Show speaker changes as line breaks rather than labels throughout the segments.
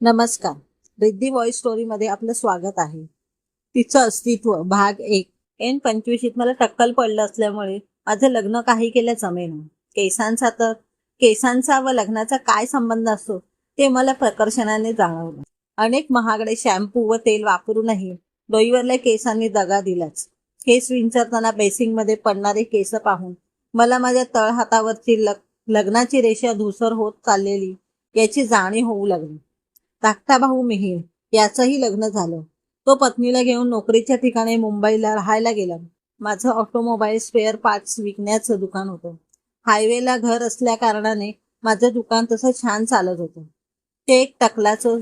नमस्कार. रिद्धी व्हॉइस स्टोरीमध्ये आपलं स्वागत आहे. तिचं अस्तित्व भाग एक. एन पंचवीशीत मला टक्कल पडलं असल्यामुळे माझं लग्न काही केलं जमेना केसांचा तर केसांचा व लग्नाचा काय संबंध असतो ते मला प्रकर्षणाने जाणवलं. अनेक महागडे शॅम्पू व तेल वापरूनही डोईवरल्या केसांनी दगा दिलाच. केस विंचरताना बेसिंगमध्ये पडणारे केस पाहून मला माझ्या तळहातावरची लग लग्नाची रेषा धुसर होत चाललेली याची जाणीव होऊ लागली. धाकटा भाऊ मिहीर याचंही लग्न झालं. तो पत्नीला घेऊन नोकरीच्या ठिकाणी मुंबईला राहायला गेला. माझं ऑटोमोबाईल स्पेअर पार्ट्स विकण्याचं दुकान होतं. हायवेला घर असल्या कारणाने माझं दुकान तसं छान चालत होतं. ते एक टकलाचं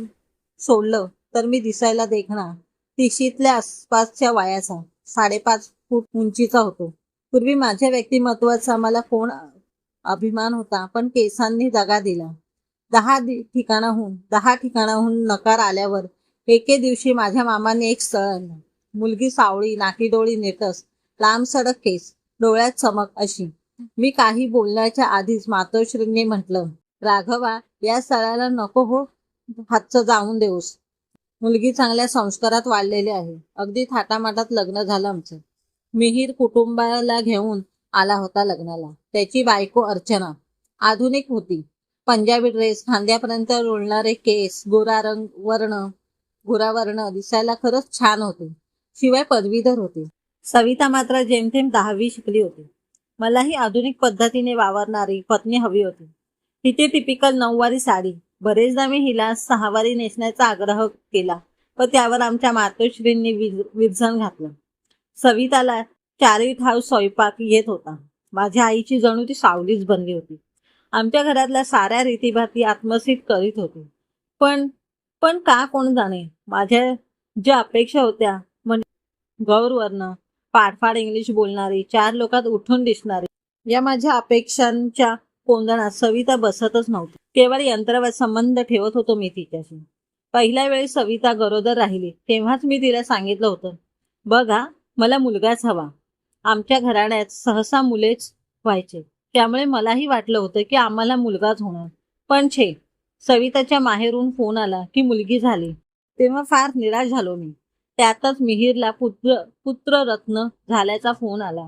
सोडलं तर मी दिसायला देखणार. तिशीतल्या आसपासच्या वयाचा साडेपाच फूट उंचीचा होतो. पूर्वी माझ्या व्यक्तिमत्वाचा मला कोण अभिमान होता पण केसांनी दगा दिला. दहा दि- ठिकाणाहून दहा ठिकाणाहून नकार आल्यावर एके दिवशी माझ्या मामाने एक स्थळ आणलं मुलगी सावळी नाकीडोळी नेटस लांब सडक केस डोळ्यात चमक अशी. मी काही बोलण्याच्या आधीच मातोश्रींनी म्हटलं राघवा या स्थळाला नको हो हातचं जाऊन देऊस. मुलगी चांगल्या संस्कारात वाढलेली आहे. अगदी थाटामाटात लग्न झालं आमचं. मिहीर कुटुंबाला घेऊन आला होता लग्नाला. त्याची बायको अर्चना आधुनिक होती. पंजाबी ड्रेस खांद्यापर्यंत रुळणारे केस गोरा रंग वर्ण गोरा वर्ण दिसायला खरंच छान होते. शिवाय पदवीधर होते. सविता मात्र जेमतेम दहावी शिकली होती. मलाही आधुनिक पद्धतीने वावरणारी पत्नी हवी होती. तिथे टिपिकल नऊवारी साडी. बरेचदा मी हिला सहावारी नेसण्याचा आग्रह केला व त्यावर आमच्या मातोश्रींनी विज- घातलं. सविताला चारही ठाव स्वयंपाक येत होता. माझ्या आईची जणू ती सावलीच बनली होती. आमच्या घरातल्या साऱ्या रीतीभाती आत्मसित करीत होती. पण पण का कोण जाणे? माझ्या ज्या अपेक्षा होत्या म्हणजे गौरवर्ण फाडफाड इंग्लिश बोलणारी चार लोकात उठून दिसणारी या माझ्या अपेक्षांच्या कोंदणात सविता बसतच नव्हती. केवळ यंत्रवत संबंध ठेवत होतो मी तिच्याशी. पहिल्या वेळी सविता गरोदर राहिली तेव्हाच मी तिला सांगितलं होतं बघा मला मुलगाच हवा. आमच्या घराण्यात सहसा मुलेच व्हायचे. त्यामुळे मलाही वाटलं होतं की आम्हाला मुलगाच होणार. पण छे सविताच्या माहेरून फोन आला की मुलगी झाली. तेव्हा फार निराश झालो मी. त्यातच मिहीरला पुत्र पुत्ररत्न झाल्याचा फोन आला.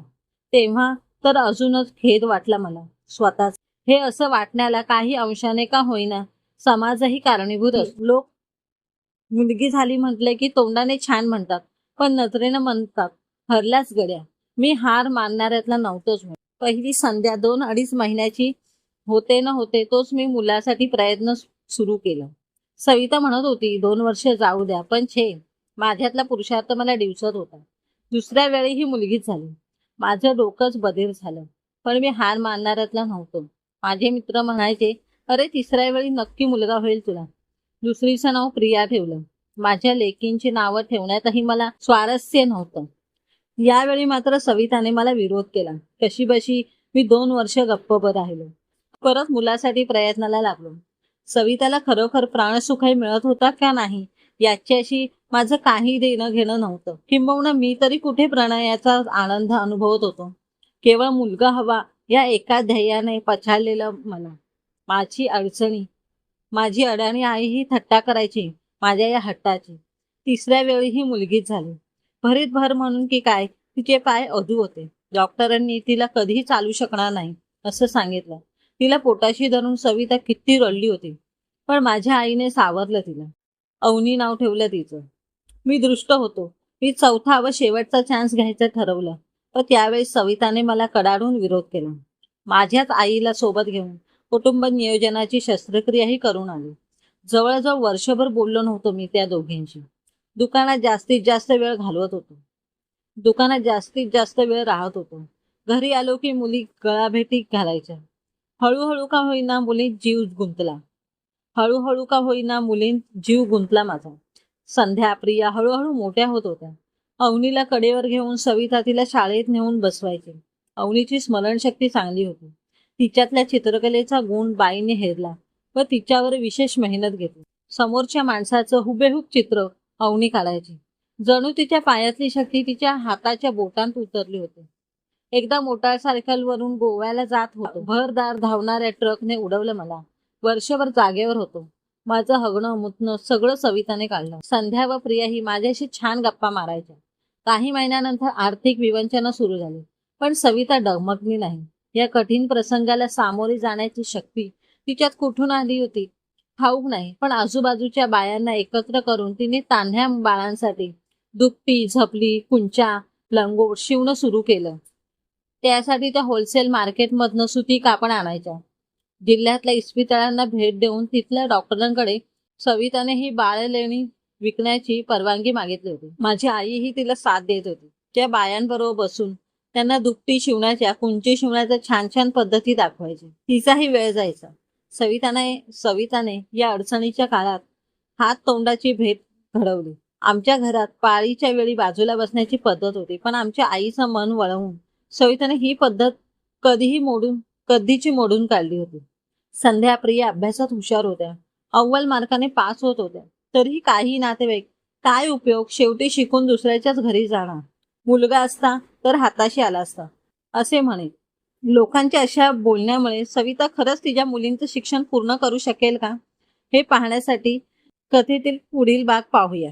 तेव्हा तर अजूनच खेद वाटला मला. स्वतःच. हे असं वाटण्याला काही अंशाने का होईना समाजही कारणीभूत असतो लोक मुलगी झाली म्हटले की तोंडाने छान म्हणतात पण नजरेनं म्हणतात हरल्याच गड्या. मी हार मानणाऱ्यातला नव्हतोच पहिली संध्या दोन अडीच महिन्याची होते न होते तोच मी मुलासाठी प्रयत्न सुरू केला. सविता म्हणत होती दोन वर्ष जाऊ द्या पण छे माझ्यातला पुरुषार्थ मला दिवसत होता. दुसऱ्या वेळी ही मुलगीच झाली. माझं डोकंच बधीर झालं पण मी हार मानणाऱ्यातला नव्हतो. माझे मित्र म्हणायचे अरे तिसऱ्या वेळी नक्की मुलगा होईल तुला. दुसरीचं नाव प्रिया ठेवलं. माझ्या लेकींची नावं ठेवण्यातही मला स्वारस्य नव्हतं. यावेळी मात्र सविताने मला विरोध केला. कशी बशी मी दोन वर्ष गप्प राहिलो. परत मुलासाठी प्रयत्नाला लागलो. सविताला खरोखर प्राणसुखही मिळत होता का नाही याच्याशी माझं काही देणं घेणं नव्हतं. किंबहुना मी तरी कुठे प्रणयाचा आनंद अनुभवत होतो. केवळ मुलगा हवा या एका ध्येयाने पछाडलेलं मला. माझी अडचणी माझी अडाणी आई ही थट्टा करायची माझ्या या हट्टाची. तिसऱ्या वेळी ही मुलगीच झाली. भरीत भर म्हणून की काय? तिचे पाय अधू होते. डॉक्टरांनी तिला कधीही चालू शकणार नाही असं सांगितलं. तिला पोटाशी धरून सविता किती रडली होती. पण माझ्या आईने सावरलं तिला. अवनी नाव ठेवलं तिचं. मी दृष्ट होतो. मी चौथा व शेवटचा चान्स घ्यायचं ठरवलं. पण त्यावेळी सविताने मला कडाडून विरोध केला. माझ्याच आईला सोबत घेऊन कुटुंब नियोजनाची शस्त्रक्रियाही करून आली. जवळजवळ वर्षभर बोललो नव्हतो मी त्या दोघींशी. दुकानात जास्तीत जास्त वेळ घालवत होतो. दुकानात जास्तीत जास्त वेळ राहत होतो. घरी आलो की मुली गळाभेटी घालायच्या. हळूहळू का होईना मुलीत जीव गुंतला. हळूहळू का होईना मुलींत जीव गुंतला माझा. संध्या प्रिया हळूहळू मोठ्या होत होत्या. अवनीला कडेवर घेऊन सविता तिला शाळेत नेऊन बसवायचे. अवनीची स्मरणशक्ती चांगली होती. तिच्यातल्या चित्रकलेचा गुण बाईने हेरला व तिच्यावर विशेष मेहनत घेतली. समोरच्या माणसाचं हुबेहूब चित्र अवनी काढायची. जणू तिच्या पायातली शक्ती तिच्या हाताच्या बोटांत उतरली होती. एकदा मोटारसायकलवरून गोव्याला जात होतो. भरदार धावणाऱ्या ट्रकने उडवलं मला. वर्षभर जागेवर होतो. माझं हगणं मुतणं सगळं सविताने काढलं. संध्या व प्रिया ही माझ्याशी छान गप्पा मारायच्या. काही महिन्यानंतर आर्थिक विवंचना सुरू झाली. पण सविता डगमगली नाही. या कठीण प्रसंगाला सामोरी जाण्याची शक्ती तिच्यात कुठून आली होती? ठाऊक नाही. पण आजूबाजूच्या बायांना एकत्र करून तिने तान्ह्या बाळांसाठी दुपटी झपली कुंचा लंगोट शिवणं सुरू केलं. त्यासाठी त्या होलसेल मार्केटमधनं सुती कापड आणायच्या. जिल्ह्यातल्या इस्पितळांना भेट देऊन तिथल्या डॉक्टरांकडे सविताने ही बाळलेणी विकण्याची परवानगी मागितली होती. माझी आईही तिला साथ देत होती. त्या बायांबरोबर बसून त्यांना दुपटी शिवण्याच्या कुंची शिवण्याच्या छान छान पद्धती दाखवायची. तिचाही वेळ जायचा. सविताने सविताने या अडचणीच्या काळात हात तोंडाची भेट घडवली. आमच्या घरात पाळीच्या वेळी बाजूला बसण्याची पद्धत होती पण आमच्या आईचं मन वळवून सविताने ही पद्धत कधीही मोडून कधीची मोडून काढली होती. संध्या प्रिया अभ्यासात हुशार होत्या. अव्वल मार्काने पास होत होत्या. तरीही काही नातेवाईक काय उपयोग शेवटी शिकून दुसऱ्याच्याच घरी जाणार? मुलगा असता तर हाताशी आला असता असे म्हणे. लोकांच्या अशा बोलण्यामुळे सविता खरंच तिच्या मुलींचं शिक्षण पूर्ण करू शकेल का? हे पाहण्यासाठी कथेतील पुढील भाग पाहूया.